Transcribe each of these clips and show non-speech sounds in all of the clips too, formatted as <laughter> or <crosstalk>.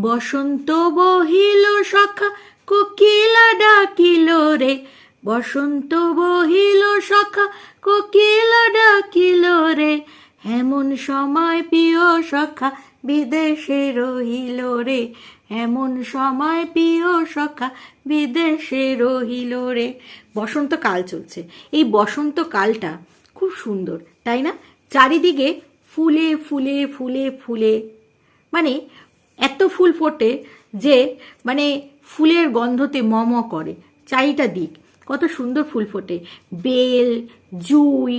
বসন্ত বহিল সখা, কোকিলা ডাকিল রে। বসন্ত বহিল সখা, কোকিলা ডাকিল রে। এমন সময় প্রিয় সখা, বিদেশে রহিল রে। এমন সময় প্রিয় সখা, বিদেশে রহিল রে। বসন্তকাল চলছে। এই বসন্তকালটা খুব সুন্দর, তাই না? চারিদিকে ফুলে ফুলে ফুলে ফুলে। মানে এত ফুল ফোটে যে মানে ফুলের গন্ধতে ম ম করে, চারিটা দিক। কত সুন্দর ফুল ফোটে। বেল, জুই,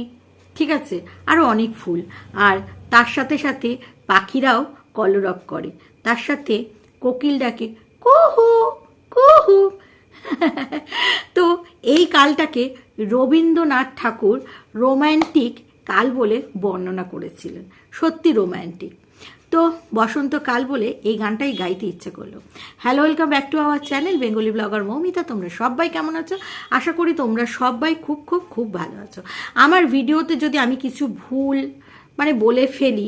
ঠিক আছে আরও অনেক ফুল। আর তার সাথে সাথে পাখিরাও কলরব করে। তার সাথে কোকিল ডাকে, কুহু কুহু। <laughs> তো এই কালটাকে রবীন্দ্রনাথ ঠাকুর রোম্যান্টিক কাল বলে বর্ণনা করেছিলেন। সত্যি রোম্যান্টিক তো বসন্তকাল বলে এই গানটাই গাইতে ইচ্ছে করল। Hello welcome back to our channel Bengali blogger Moumita তোমরা সবাই কেমন আছো? আশা করি তোমরা সবাই খুব খুব খুব ভালো আছো। আমার ভিডিওতে যদি আমি কিছু ভুল মানে বলে ফেলি,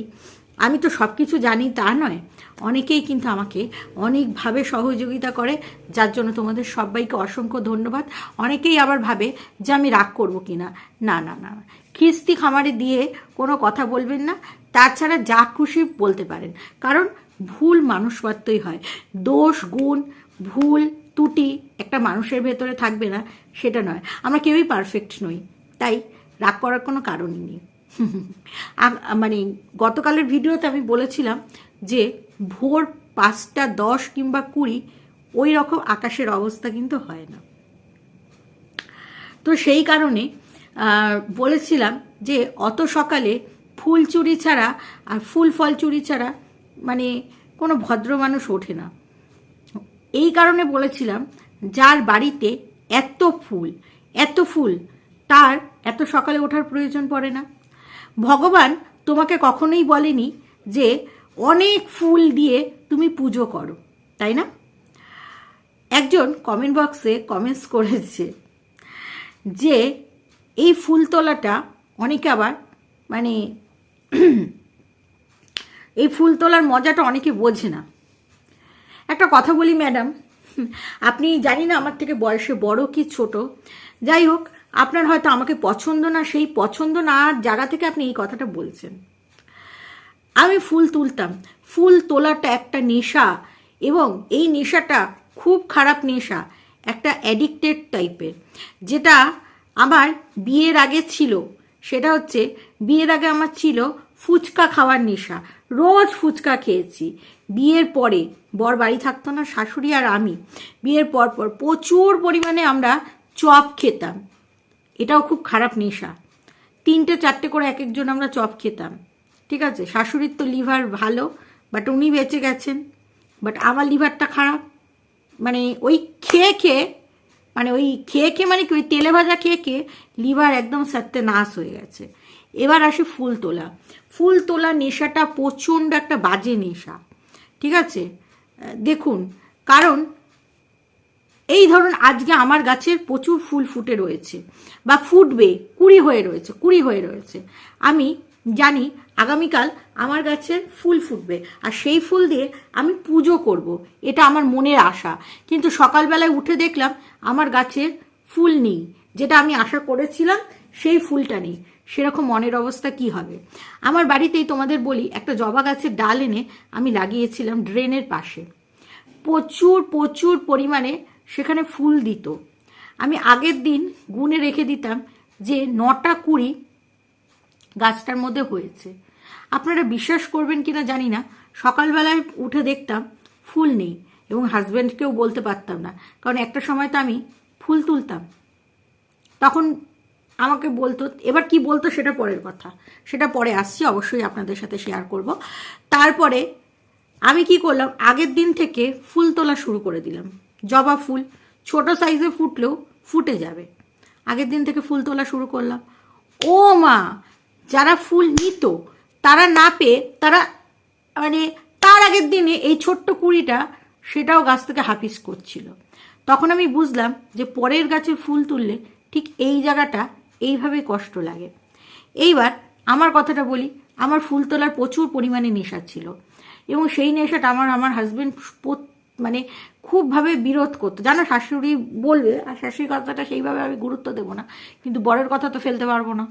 আমি তো সব কিছু জানি, তা নয়। অনেকেই কিন্তু আমাকে অনেকভাবে সহযোগিতা করে, যার জন্য তোমাদের সবাইকে অসংখ্য ধন্যবাদ। অনেকেই আবার ভাবে যে আমি রাগ করব কিনা। না না না। খিস্তি খামারে দিয়ে কোনো কথা বলবেন না। তাছাড়া যা খুশি বলতে পারেন। কারণ ভুল মানুষ মাত্রই হয়। দোষ, গুণ, ভুল, ত্রুটি একটা মানুষের ভেতরে থাকবে না, সেটা নয়। আমরা কেউই পারফেক্ট নই। তাই রাগ করার কোনো কারণই নেই। মানে গতকালের ভিডিওতে আমি বলেছিলাম যে ভোর পাঁচটা দশ কিংবা কুড়ি ওই রকম আকাশের অবস্থা কিন্তু হয় না। তো সেই কারণে বলেছিলাম যে অত সকালে ফুল চুরি ছাড়া আর ফুল ফল চুরি ছাড়া মানে কোনো ভদ্র মানুষ ওঠে না। এই কারণে বলেছিলাম, যার বাড়িতে এত ফুল এত ফুল, তার এত সকালে ওঠার প্রয়োজন পড়ে না। ভগবান তোমাকে কখনোই বলেনি যে অনেক ফুল দিয়ে তুমি পুজো করো, তাই না? একজন কমেন্ট বক্সে কমেন্টস করেছে যে এই ফুল তোলাটা অনেকে আবার মানে <clears throat> এই ফুল তোলার মজাটা অনেকে বোঝে না। একটা কথা বলি, ম্যাডাম। আপনি জানি না আমার থেকে বয়সে বড় কি ছোট। যাই হোক, আপনার হয়তো আমাকে পছন্দ না, সেই পছন্দ না জায়গা থেকে আপনি এই কথাটা বলছেন। আমি ফুল তুলতাম। ফুল তোলাটা একটা নেশা এবং এই নেশাটা খুব খারাপ নেশা, একটা অ্যাডিক্টেড টাইপের যেটা আমার বিয়ের আগে ছিল। সেটা হচ্ছে, বিয়ের আগে আমার ছিল ফুচকা খাওয়ার নেশা। রোজ ফুচকা খেয়েছি। বিয়ের পরে বর বাড়ি থাকতো না, শাশুড়ি আর আমি। বিয়ের পর পর প্রচুর পরিমাণে আমরা চপ খেতাম। এটাও খুব খারাপ নেশা। তিনটে, চারটে করে এক একজন আমরা চপ খেতাম। ঠিক আছে? শাশুড়ির তো লিভার ভালো বাট উনি বেঁচে গেছেন। বাট আমার লিভারটা খারাপ। মানে ওই খেয়ে খেয়ে মানে ওই খেয়ে খেয়ে মানে কি, ওই তেলে ভাজা খেয়ে খেয়ে লিভার একদম সত্যে নাশ হয়ে গেছে। এবার আসে ফুল তোলা। ফুল তোলা নেশাটা প্রচণ্ড একটা বাজে নেশা, ঠিক আছে? দেখুন, কারণ এই ধরুন আজকে আমার গাছের প্রচুর ফুল ফুটে রয়েছে, বা ফুটবে, কুড়ি হয়ে রয়েছে, কুড়ি হয়ে রয়েছে। আমি জানি আগামীকাল আমার গাছের ফুল ফুটবে, আর সেই ফুল দিয়ে আমি পুজো করব। এটা আমার মনের আশা। কিন্তু সকালবেলায় উঠে দেখলাম আমার গাছের ফুল নেই, যেটা আমি আশা করেছিলাম সেই ফুলটা নেই। সেরকম মনের অবস্থা কি হবে? আমার বাড়িতেই তোমাদের বলি, একটা জবা গাছের ডাল এনে আমি লাগিয়েছিলাম ড্রেনের পাশে। প্রচুর প্রচুর পরিমাণে সেখানে ফুল দিত। আমি আগের দিন গুনে রেখে দিতাম যে নটা কুড়ি গাছটার মধ্যে হয়েছে। আপনারা বিশ্বাস করবেন কিনা জানি না, সকালবেলায় উঠে দেখতাম ফুল নেই এবং হাজব্যান্ডকেও বলতে পারতাম না। কারণ একটা সময় তো আমি ফুল তুলতাম। তখন আমাকে বলতো, এবার কি বলতো সেটা পরের কথা। সেটা পরে আসছি, অবশ্যই আপনাদের সাথে শেয়ার করব। তারপরে আমি কি করলাম, আগের দিন থেকে ফুল তোলা শুরু করে দিলাম। জবা ফুল, ছোট সাইজে ফুটলেও ফুটে যাবে। আগের দিন থেকে ফুল তোলা শুরু করলাম। ও মা! যারা ফুল নিত, তারা না পেয়ে, তারা মানে তার আগের দিনে এই ছোট্ট কুড়িটা সেটাও গাছ থেকে হাফিস করছিল। তখন আমি বুঝলাম যে পরের গাছে ফুল তুললে ঠিক এই জায়গাটা এইভাবে কষ্ট লাগে। এইবার আমার কথাটা বলি, আমার ফুল তোলার প্রচুর পরিমাণে নেশা ছিল এবং সেই নেশাটা আমার আমার হাজব্যান্ড মানে খুবভাবে বিরোধ করতো। জানো, শাশুড়ি বলবে, আর শাশুড়ির কথাটা সেইভাবে আমি গুরুত্ব দেবো না, কিন্তু বরের কথা তো ফেলতে পারব না।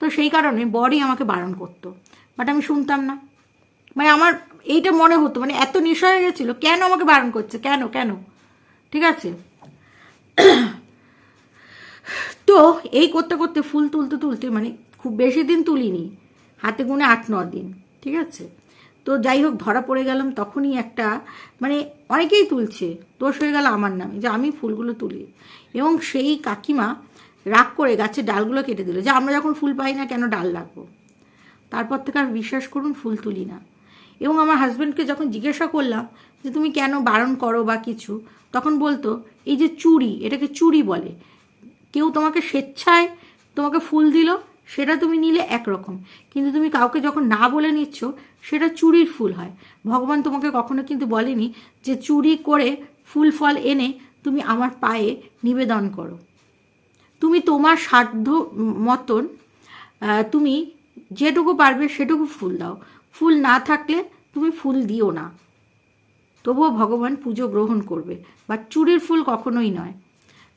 তো সেই কারণে বরই আমাকে বারণ করতো। বাট আমি শুনতাম না। মানে আমার এইটা মনে হতো মানে এত নেশা হয়ে গেছিল, কেন আমাকে বারণ করছে? কেন কেন? ঠিক আছে? তো এই করতে করতে ফুল তুলতে তুলতে মানে খুব বেশি দিন তুলিনি, হাতে গুনে আট, ন দিন, ঠিক আছে? তো যাই হোক, ধরা পড়ে গেলাম তখনই একটা মানে অনেকেই তুলছে, দোষ হয়ে গেল আমার নামে যে আমি ফুলগুলো তুলি। এবং সেই কাকিমা রাগ করে গাছের ডালগুলো কেটে দিল, যে আমরা যখন ফুল পাই না কেন ডাল লাগবো তারপর থেকে আর বিশ্বাস করুন, ফুল তুলি না। এবং আমার হাজব্যান্ডকে যখন জিজ্ঞাসা করলাম যে তুমি কেন বারণ করো বা কিছু, তখন বলতো, এই যে চুরি এটাকে চুরি বলে কেউ তোমাকে স্বেচ্ছায় তোমাকে ফুল দিল, সেটা তুমি নিলে একরকম। কিন্তু তুমি কাউকে যখন না বলে নিচ্ছ, সেটা চুরির ফুল হয়। ভগবান তোমাকে কখনো কিন্তু বলেনি যে চুরি করে ফুল ফল এনে তুমি আমার পায়ে নিবেদন করো। তুমি তোমার সাধ্য মতন তুমি যেটুকু পারবে সেটুকু ফুল দাও। ফুল না থাকলে তুমি ফুল দিও না। তবুও ভগবান পুজো গ্রহণ করবে, বা চুরির ফুল কখনোই নয়।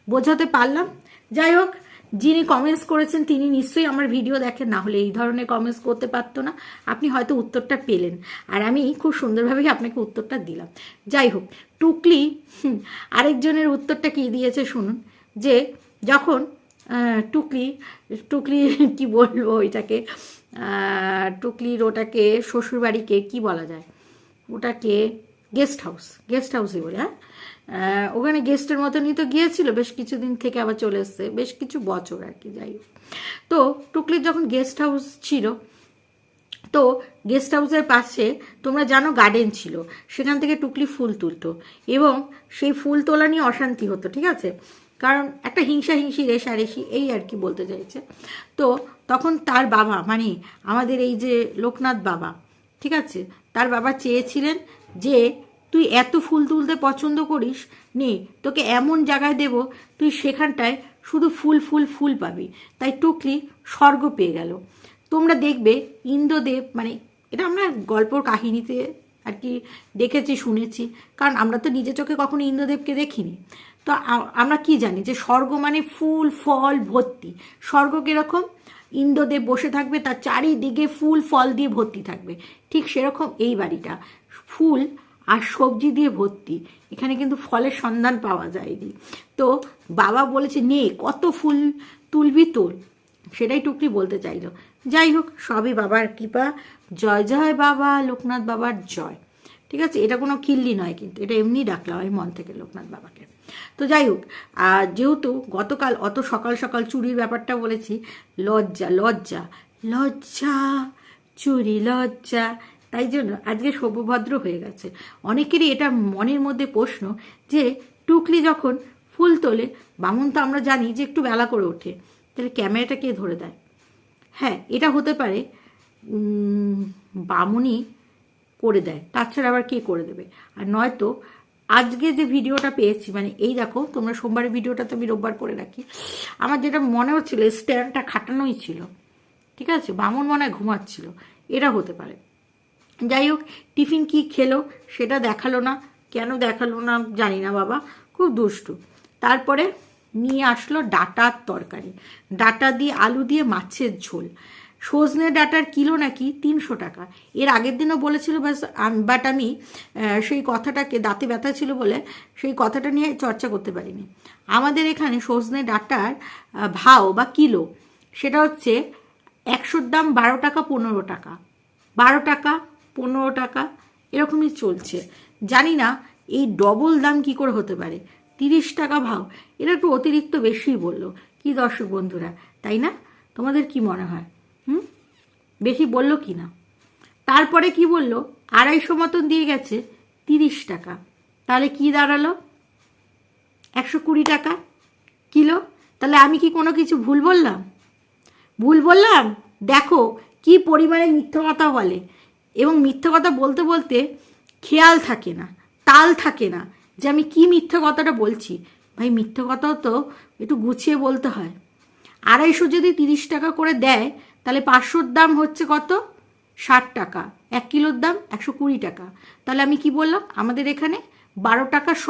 বোঝাতে পারলাম? যাই হোক, যিনি কমেন্টস করেছেন তিনি নিশ্চয়ই আমার ভিডিও দেখেন, না হলে এই ধরনের কমেন্টস করতে পারতো না। আপনি হয়তো উত্তরটা পেলেন। আর আমি খুব সুন্দরভাবেই আপনাকে উত্তরটা দিলাম। যাই হোক, টুকলি আরেকজনের উত্তরটা কি দিয়েছে শুনুন। যে যখন টুকলি টুকলি <laughs> কি বলব ওইটাকে টুকলির ওটাকে, শ্বশুরবাড়িকে কি বলা যায়? ওটাকে গেস্ট হাউস, গেস্ট হাউসই বলে হ্যাঁ? ওখানে গেস্টের মতনই তো গিয়েছিল, বেশ কিছুদিন থেকে আবার চলে এসছে, বেশ কিছু বছর আর কি, যাই তো টুকলির যখন গেস্ট হাউস ছিল, তো গেস্ট হাউসের পাশে তোমরা জানো গার্ডেন ছিল, সেখান থেকে টুকলি ফুল তুলতো এবং সেই ফুল তোলা নিয়ে অশান্তি হতো, ঠিক আছে? কারণ একটা হিংসা হিংসি রেশারেশি এই আর কি বলতে চাইছে। তো তখন তার বাবা মানে আমাদের এই যে লোকনাথ বাবা, ঠিক আছে? তার বাবা চেয়েছিলেন যে তুই এত ফুল তুলতে পছন্দ করিস? নে, তোকে এমন জায়গায় দেব, তুই সেখানটায় শুধু ফুল ফুল ফুল পাবি। তাই টুকলি স্বর্গ পেয়ে গেল। তোমরা দেখবে ইন্দ্রদেব মানে এটা আমরা গল্পর কাহিনীতে আর কি দেখেছি, শুনেছি। কারণ আমরা তো নিজে চোখে কখনো ইন্দ্রদেবকে দেখিনি। তো আমরা কি জানি যে স্বর্গ মানে ফুল, ফল, ভর্তি। স্বর্গ কীরকম? ইন্দ্রদেব বসে থাকবে, তার চারিদিকে ফুল, ফল দিয়ে ভর্তি থাকবে। ঠিক সেরকম এই বাড়িটা। ফুল আর সবজি দিয়ে ভর্তি। এখানে কিন্তু ফলের সন্ধান পাওয়া যায়নি। তো বাবা বলেছে, নে, কত ফুল তুলবি তোল সেটাই টুকলি বলতে চাইলো। যাই হোক, সবই বাবার কৃপা। জয় জয় বাবা, লোকনাথ বাবার জয়। ঠিক আছে? এটা কোনো কিল্লি নয় কিন্তু, এটা এমনি ডাকলাম আমি মন থেকে লোকনাথ বাবাকে। তো যাই হোক আর যেহেতু গতকাল অত সকাল সকাল চুরির ব্যাপারটা বলেছি, লজ্জা লজ্জা লজ্জা, চুরি, লজ্জা তাই জন্য আজকে সভ্যভদ্র হয়ে গেছে। অনেকেরই এটা মনের মধ্যে প্রশ্ন যে টুকলি যখন ফুল তোলে বামুন তো আমরা জানি যে একটু বেলা করে ওঠে তাহলে ক্যামেরাটা কে ধরে দেয়? হ্যাঁ এটা হতে পারে উম, বামুনই করে দেয় তাছাড়া আবার কে করে দেবে? আর নয়তো আজকে যে ভিডিওটা পেয়েছি মানে এই দেখো তোমরা সোমবারের ভিডিওটা তো আমি রোববার করে রাখি আমার যেটা মনে হচ্ছিল স্ট্যান্ডটা খাটানোই ছিল ঠিক আছে? বামুন মনে হয় ঘুমাচ্ছিল এটা হতে পারে। যাই হোক, টিফিন কি খেলো সেটা দেখাল না। কেন দেখাল না জানি না বাবা, খুব দুষ্টু। তারপরে নিয়ে আসলো ডাটার তরকারি। ডাটা দিয়ে আলু দিয়ে মাছের ঝোল। সজনে ডাটার কিলো নাকি তিনশো টাকা। এর আগের দিনও বলেছিল বাট আমি সেই কথাটাকে দাঁতে ব্যথা ছিল বলে সেই কথাটা নিয়ে চর্চা করতে পারিনি। আমাদের এখানে সজনে ডাটার ভাও বা কিলো, সেটা হচ্ছে একশোর দাম বারো টাকা পনেরো টাকা। বারো টাকা পনেরো টাকা, এরকমই চলছে। জানি না এই ডবল দাম কি করে হতে পারে। তিরিশ টাকা ভাও এটা একটু অতিরিক্ত বেশিই বলল। কি দর্শক বন্ধুরা, তাই না? তোমাদের কি মনে হয়? হুম? বেশি বলল কি না? তারপরে কি বলল? আড়াইশো মতন দিয়ে গেছে, তিরিশ টাকা। তাহলে কি দাঁড়াল? একশো কুড়ি টাকা কিলো? তাহলে আমি কি কোনো কিছু ভুল বললাম? ভুল বললাম? দেখো, কি পরিমাণে মিথ্যা কথা বলে। এবং মিথ্যা কথা বলতে বলতে খেয়াল থাকে না, তাল থাকে না যে আমি কি মিথ্যা কথাটা বলছি। ভাই, মিথ্যে কথাও তো একটু গুছিয়ে বলতে হয়। আড়াইশো যদি তিরিশ টাকা করে দেয়, তাহলে পাঁচশোর দাম হচ্ছে কত? ষাট টাকা। এক কিলোর দাম একশো কুড়ি টাকা। তাহলে আমি কি বললাম? আমাদের এখানে বারো টাকা শ,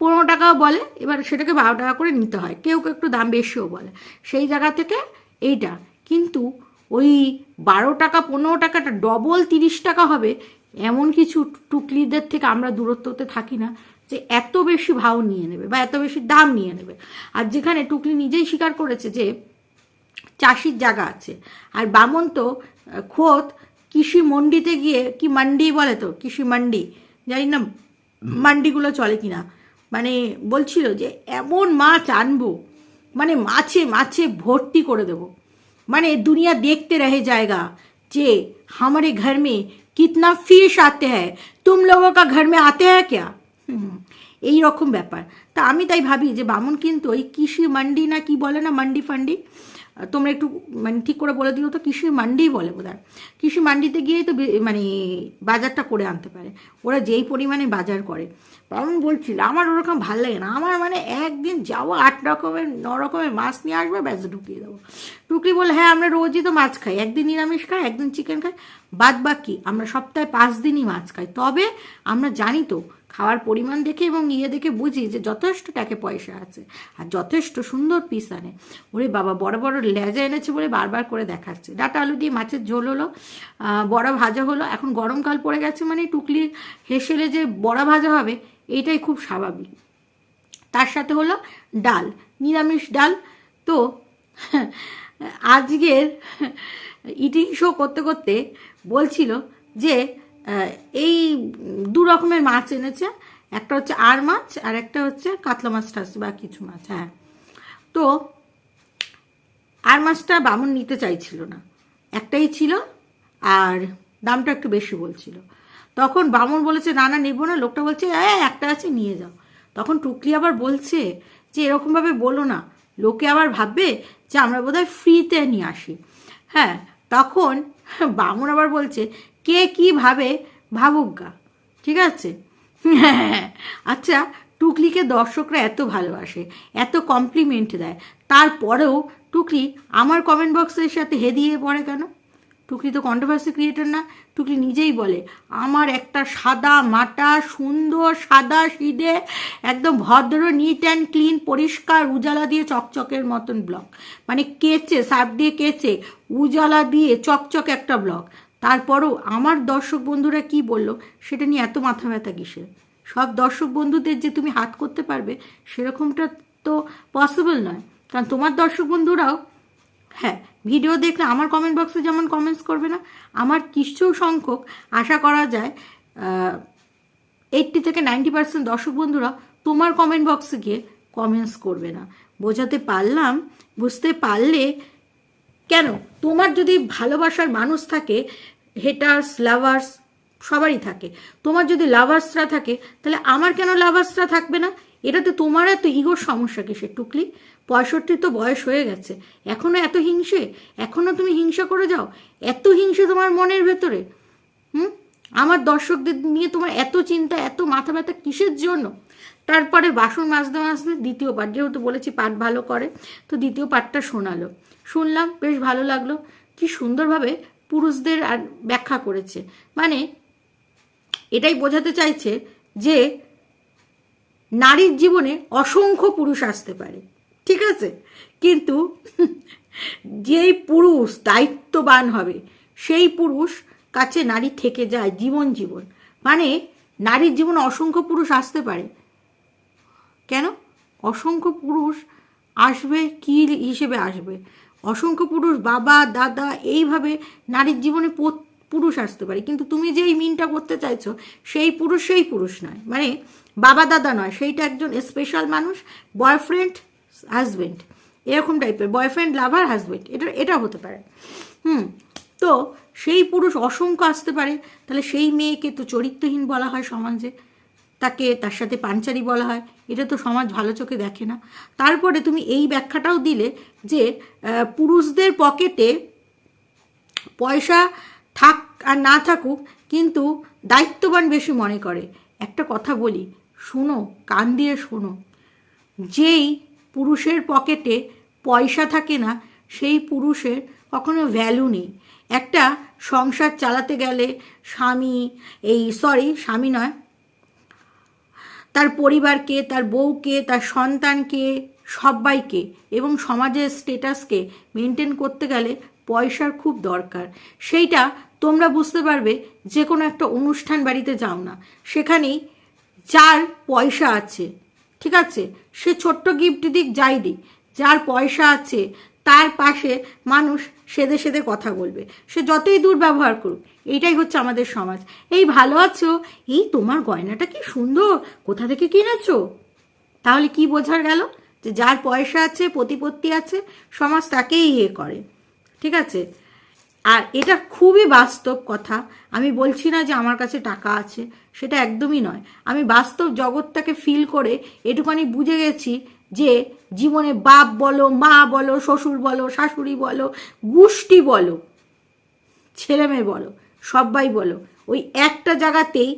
পনেরো টাকাও বলে, এবার সেটাকে বারো টাকা করে নিতে হয়। কেউ কেউ একটু দাম বেশিও বলে। সেই জায়গা থেকে এইটা। কিন্তু ওই বারো টাকা, পনেরো টাকাটা ডবল তিরিশ টাকা হবে। এমন কিছু টুকলিদের থেকে আমরা দূরত্বতে থাকি না যে এত বেশি ভাও নিয়ে নেবে বা এত বেশি দাম নিয়ে নেবে। আর যেখানে টুকলি নিজেই স্বীকার করেছে যে চাষির জায়গা আছে। আর বামন তো খোদ কৃষি মন্ডিতে গিয়ে কি মান্ডি বলে তো? কৃষি মান্ডি। জানি না, মান্ডিগুলো চলে কিনা? মানে বলছিল যে এমন মাছ আনব মানে মাছে মাছে ভর্তি করে দেবো। মানে দুনিয়া দেখতে রে যায়গা যে আমার ঘর মে কতনা ফিস আতে হ্যাঁ তুম লোকা ঘর মে আতে হ্যাঁ ক্যা এই রকম ব্যাপার তা আমি তাই ভাবি যে বামুন কিন্তু ওই কৃষি মান্ডি না কি বলে না মন্ডি ফান্ডি তোমরা একটু মানে ঠিক করে বলে দিও তো, কৃষি মান্ডিই বলে বোধ কৃষি মান্ডিতে গিয়েই তো মানে বাজারটা করে আনতে পারে। ওরা যেই পরিমাণে বাজার করে। বামন বলছিল, আমার ওরকম ভালো লাগে না। আমার মানে একদিন যাব, আট রকমের, ন রকমের মাছ নিয়ে আসবে, ব্যাস ঢুকিয়ে দেবো। টুকলি বলে হ্যাঁ আমরা রোজই তো মাছ খাই। একদিন নিরামিষ খাই, একদিন চিকেন খাই। বাদ বাকি আমরা সপ্তাহে পাঁচ দিনই মাছ খাই। তবে আমরা জানি তো খাওয়ার পরিমাণ দেখে এবং ইয়ে দেখে বুঝি যে যথেষ্ট টাকে পয়সা আছে আর যথেষ্ট সুন্দর পিস আনে। ওরে বাবা, বড় বড় লেজা এনেছে বলে বারবার করে দেখাচ্ছে। ডাটা আলু দিয়ে মাছের ঝোল হলো বড়া ভাজা হলো, এখন গরমকাল পড়ে গেছে মানে টুকলির হেসেলে যে বড়া ভাজা হবে, এইটাই খুব স্বাভাবিক। তার সাথে হলো ডাল, নিরামিষ ডাল। তো আজকের ইটিং শো করতে করতে বলছিল যে এই দু রকমের মাছ এনেছে। একটা হচ্ছে আর মাছ, আর একটা হচ্ছে কাতলা মাছ টাছ বা কিছু মাছ হ্যাঁ। তো আর মাছটা বামুন নিতে চাইছিল না। একটাই ছিল, আর দামটা একটু বেশি বলছিল। তখন বামুন বলেছে, না না, নেব না। লোকটা বলছে হ্যাঁ একটা আছে, নিয়ে যাও। তখন টুকলি আবার বলছে যে, এরকমভাবে বলো না। লোকে আবার ভাববে যে, আমরা বোধহয় ফ্রিতে নিয়ে আসি। হ্যাঁ তখন বামুন আবার বলছে কে কি ভাবে ভাবুক গা, ঠিক আছে? হ্যাঁ <laughs> আচ্ছা টুকলিকে দর্শকরা এত ভালোবাসে, এত কমপ্লিমেন্ট দেয়, তারপরেও টুকলি আমার কমেন্ট বক্সের সাথে হেদিয়ে পড়ে কেন? টুকলি তো কন্ট্রোভার্সি ক্রিয়েটার না, টুকলি নিজেই বলে, আমার একটা সাদা মাটা, সুন্দর, সাদা সিদে, একদম ভদ্র নিট অ্যান্ড ক্লিন পরিষ্কার, উজালা দিয়ে চকচকের মতন ব্লক মানে কেচে, সাপ দিয়ে কেচে, উজালা দিয়ে চকচক একটা ব্লগ তারপরও আমার দর্শক বন্ধুরা কি বলল সেটা নিয়ে এত মাথা ব্যথা কিসের? সব দর্শক বন্ধুদের যে তুমি হাত করতে পারবে সেরকমটা তো পসিবল নয়। কারণ তোমার দর্শক বন্ধুরাও হ্যাঁ ভিডিও দেখলে আমার কমেন্ট বক্সে যেমন কমেন্টস করবে না, আমার কিছু সংখ্যক আশা করা যায় এইটটি থেকে নাইনটি পার্সেন্ট দর্শক বন্ধুরা তোমার কমেন্ট বক্সে গিয়ে কমেন্টস করবে না। বোঝাতে পারলাম, বুঝতে পারলে কেন? তোমার যদি ভালোবাসার মানুষ থাকে হেটার্স লাভার্স সবারই থাকে। তোমার যদি লাভার্সরা থাকে, তাহলে আমার কেন লাভার্সরা থাকবে না? এটাতে তোমার এত ইগোর সমস্যা কিসের, টুকলি? পঁয়ষট্টি তো বয়স হয়ে গেছে। এখনও এত হিংসে? এখনও তুমি হিংসা করে যাও? এত হিংসে তোমার মনের ভেতরে? হুম? আমার দর্শকদের নিয়ে তোমার এত চিন্তা, এত মাথা ব্যথা কিসের জন্য? তারপরে বাসন মাজতে মাজতে দ্বিতীয় পাঠ, যেহেতু বলেছি পাঠ ভালো করে, তো দ্বিতীয় পাঠটা শোনালো। শুনলাম, বেশ ভালো লাগল। কি সুন্দরভাবে পুরুষদের আর ব্যাখ্যা করেছে। মানে এটাই বোঝাতে চাইছে যে নারীর জীবনে অসংখ্য পুরুষ আসতে পারে, ঠিক আছে? কিন্তু যেই পুরুষ দায়িত্ববান হবে, সেই পুরুষ কাছে নারী থেকে যায় জীবন জীবন। মানে নারীর জীবনে অসংখ্য পুরুষ আসতে পারে। কেন? অসংখ্য পুরুষ আসবে, কি হিসেবে আসবে? অসংখ্য পুরুষ, বাবা, দাদা, এইভাবে নারীর জীবনে পুরুষ আসতে পারে। কিন্তু তুমি যে এই মিনটা করতে চাইছো, সেই পুরুষ সেই পুরুষ নয়। মানে বাবা, দাদা নয়, সেইটা একজন স্পেশাল মানুষ বয়ফ্রেন্ড হাজবেন্ড এরকম টাইপের বয়ফ্রেন্ড লাভার হাজবেন্ড এটা এটা হতে পারে। হুম, তো সেই পুরুষ অসংখ্য আসতে পারে। তাহলে সেই মেয়েকে তো চরিত্রহীন বলা হয় সমাজে। তাকে তার সাথে পাঞ্চারি বলা হয়। এটা তো সমাজ ভালো চোখে দেখে না। তারপরে তুমি এই ব্যাখ্যাটাও দিলে যে পুরুষদের পকেটে পয়সা থাক আর না থাকুক কিন্তু দায়িত্ববান বেশি মনে করে। একটা কথা বলি, শোনো, কান দিয়ে শোনো। যেই পুরুষের পকেটে পয়সা থাকে না, সেই পুরুষের কখনো ভ্যালু নেই। একটা সংসার চালাতে গেলে স্বামী, এই সরি স্বামী নয় তার পরিবারকে, তার বউকে, তার সন্তানকে সবাইকে এবং সমাজের স্টেটাসকে মেনটেন করতে গেলে পয়সার খুব দরকার। সেইটা তোমরা বুঝতে পারবে যে কোনো একটা অনুষ্ঠান বাড়িতে যাও না। সেখানেই যার পয়সা আছে, ঠিক আছে? সে ছোট্ট গিফট দিক, যাই দিক। যার পয়সা আছে তার পাশে মানুষ সেদে সেদে কথা বলবে। সে যতই দূর ব্যবহার করুক, এইটাই হচ্ছে আমাদের সমাজ। এই ভালো আছো? এই তোমার গয়নাটা কি সুন্দর? কোথা থেকে কিনেছো? তাহলে কি বোঝার গেল? যে যার পয়সা আছে, প্রতিপত্তি আছে, সমাজ তাকেই ইয়ে করে। ঠিক আছে? আর এটা খুবই বাস্তব কথা। আমি বলছি না যে আমার কাছে টাকা আছে, সেটা একদমই নয়। আমি বাস্তব জগৎটাকে ফিল করে এটুখানি বুঝে গেছি যে জীবনে বাপ বলো, মা বলো, শ্বশুর বলো, শাশুড়ি বলো, গোষ্ঠী বলো ছেলেমেয়ে বলো সবাই বলো, ওই একটা জায়গাতেই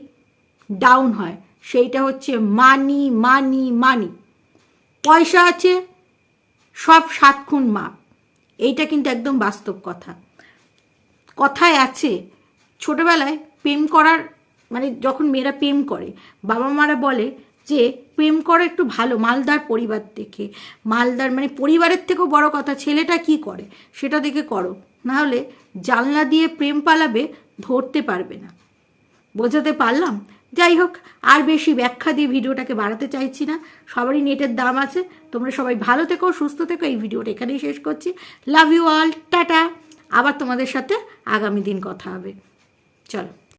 ডাউন হয়। সেইটা হচ্ছে মানি মানি মানি পয়সা আছে, সব সাত খুন মাপ। এইটা কিন্তু একদম বাস্তব কথা। কথায় আছে, ছোটবেলায় প্রেম করার মানে যখন মেয়েরা প্রেম করে বাবা মারা বলে যে প্রেম করো একটু ভালো, মালদার পরিবার দেখে। মালদার মানে পরিবারের থেকেও বড় কথা, ছেলেটা কি করে? সেটা দেখে করো। নাহলে জানলা দিয়ে প্রেম পালাবে, ধরতে পারবে না। বোঝাতে পারলাম? যাই হোক, আর বেশি ব্যাখ্যা দিয়ে ভিডিওটাকে বাড়াতে চাইছি না। সবারই নেটের দাম আছে। তোমরা সবাই ভালো থেকো, সুস্থ থেকো। এই ভিডিওটা এখানেই শেষ করছি। Love you all, tata. আবার তোমাদের সাথে আগামী দিন কথা হবে। চলো।